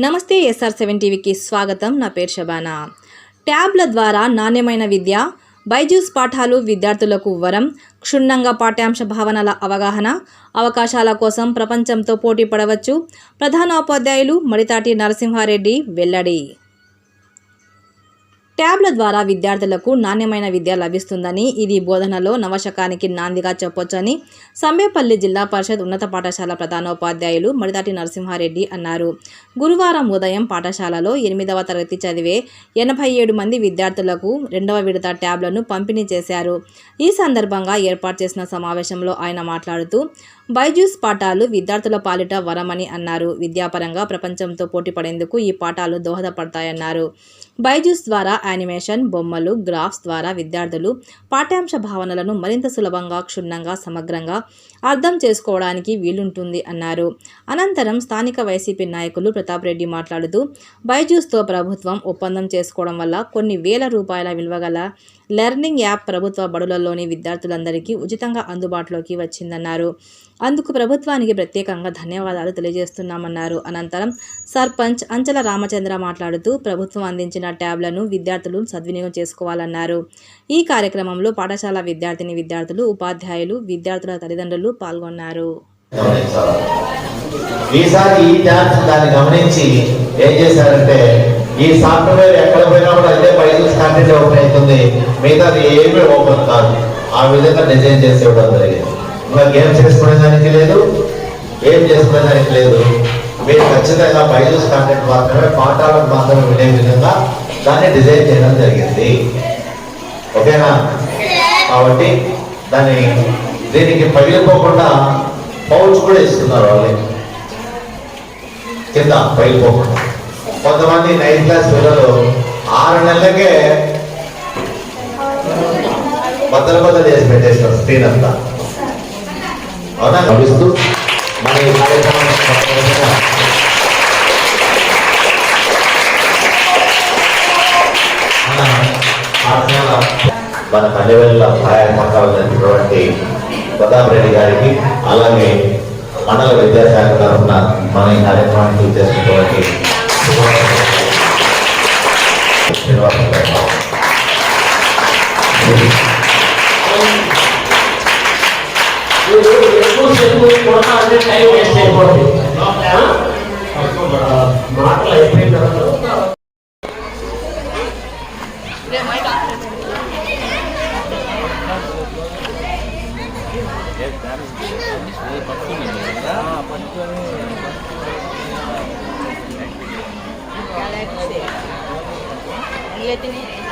నమస్తే SR seven టీవీకి స్వాగతం. నా పేరు శబానా. ట్యాబ్ల ద్వారా నాణ్యమైన విద్య బైజూస్ పాఠాలు విద్యార్థులకు వరం క్షుణ్ణంగా పాఠ్యాంశ భావనల అవగాహన అవకాశాల కోసం ప్రపంచంతో పోటీ పడవచ్చు. ప్రధానోపాధ్యాయులు మడితాటి నరసింహారెడ్డి వెల్లడి. ట్యాబ్ల ద్వారా విద్యార్థులకు నాణ్యమైన విద్య లభిస్తుందని ఇది బోధనలో నవశకానికి నాందిగా చెప్పొచ్చని సంబేపల్లి జిల్లా పరిషత్ ఉన్నత పాఠశాల ప్రధానోపాధ్యాయులు మడిదాటి నరసింహారెడ్డి అన్నారు. గురువారం ఉదయం పాఠశాలలో ఎనిమిదవ తరగతి చదివే ఎనభై ఏడు మంది విద్యార్థులకు రెండవ విడత ట్యాబ్లను పంపిణీ చేశారు. ఈ సందర్భంగా ఏర్పాటు చేసిన సమావేశంలో ఆయన మాట్లాడుతూ బైజూస్ పాఠాలు విద్యార్థుల పాలిట వరమని అన్నారు. విద్యాపరంగా ప్రపంచంతో పోటీ పడేందుకు ఈ పాఠాలు దోహదపడతాయన్నారు. బైజూస్ ద్వారా యానిమేషన్ బొమ్మలు గ్రాఫ్స్ ద్వారా విద్యార్థులు పాఠ్యాంశ భావనలను మరింత సులభంగా క్షుణ్ణంగా సమగ్రంగా అర్థం చేసుకోవడానికి వీలుంటుంది అన్నారు. అనంతరం స్థానిక వైసీపీ నాయకులు ప్రతాప్ రెడ్డి మాట్లాడుతూ బైజూస్తో ప్రభుత్వం ఒప్పందం చేసుకోవడం వల్ల కొన్ని వేల రూపాయల విలువగల లెర్నింగ్ యాప్ ప్రభుత్వ బడులలోని విద్యార్థులందరికీ ఉచితంగా అందుబాటులోకి వచ్చిందన్నారు. అందుకు ప్రభుత్వానికి ప్రత్యేకంగా ధన్యవాదాలు తెలియజేస్తున్నామన్నారు. అనంతరం సర్పంచ్ అంచల రామచంద్ర మాట్లాడుతూ ప్రభుత్వం అందించిన ట్యాబ్లను విద్యార్థులు సద్వినియోగం చేసుకోవాలన్నారు. ఈ కార్యక్రమంలో పాఠశాల విద్యార్థిని విద్యార్థులు ఉపాధ్యాయులు విద్యార్థుల తల్లిదండ్రులు పాల్గొన్నారు. ఈసారి ఈ ట్యాబ్స్ దాన్ని గమనించి ఏం చేశారంటే ఈ సాఫ్ట్వేర్ ఎక్కడ పోయినా కూడా అదే బైజూస్ కంటెంట్ ఓపెన్ అవుతుంది మిగతాది ఏమీ ఓపెన్ కాదు. ఆ విధంగా డిజైన్ చేసి ఇవ్వడం జరిగింది. ఇంకా గేమ్స్ చేసుకునే దానికి లేదు ఏం చేసుకునేదానికి లేదు. మీరు ఖచ్చితంగా బైజూస్ కంటెంట్ మాత్రమే పాఠాలకు మాత్రమే వినే విధంగా దాన్ని డిజైన్ చేయడం జరిగింది. ఓకేనా? కాబట్టి దాన్ని దీనికి పగిలిపోకుండా పౌచ్ కూడా ఇస్తున్నారు వాళ్ళే. కింద పగిలిపోకుండా. కొంతమంది నైన్త్ క్లాస్ పిల్లలు ఆరు నెలలకే బద్దలు బద్దలు చేసి పెట్టేస్తారు స్క్రీన్ అంతా. అవునా మన ఈ మన పాఠశాల మన సహాయ పట్టాలైనటువంటి ప్రతాప్ రెడ్డి గారికి అలాగే మండల విద్యాశాఖ తరఫున మన ఈ కార్యక్రమానికి చేసినటువంటి శ్రీనివాసరావు మీరు టైం వేస్ట్ అయిపోతుంది మాటలు అయిపోయిన తర్వాత Galaxy. Ang.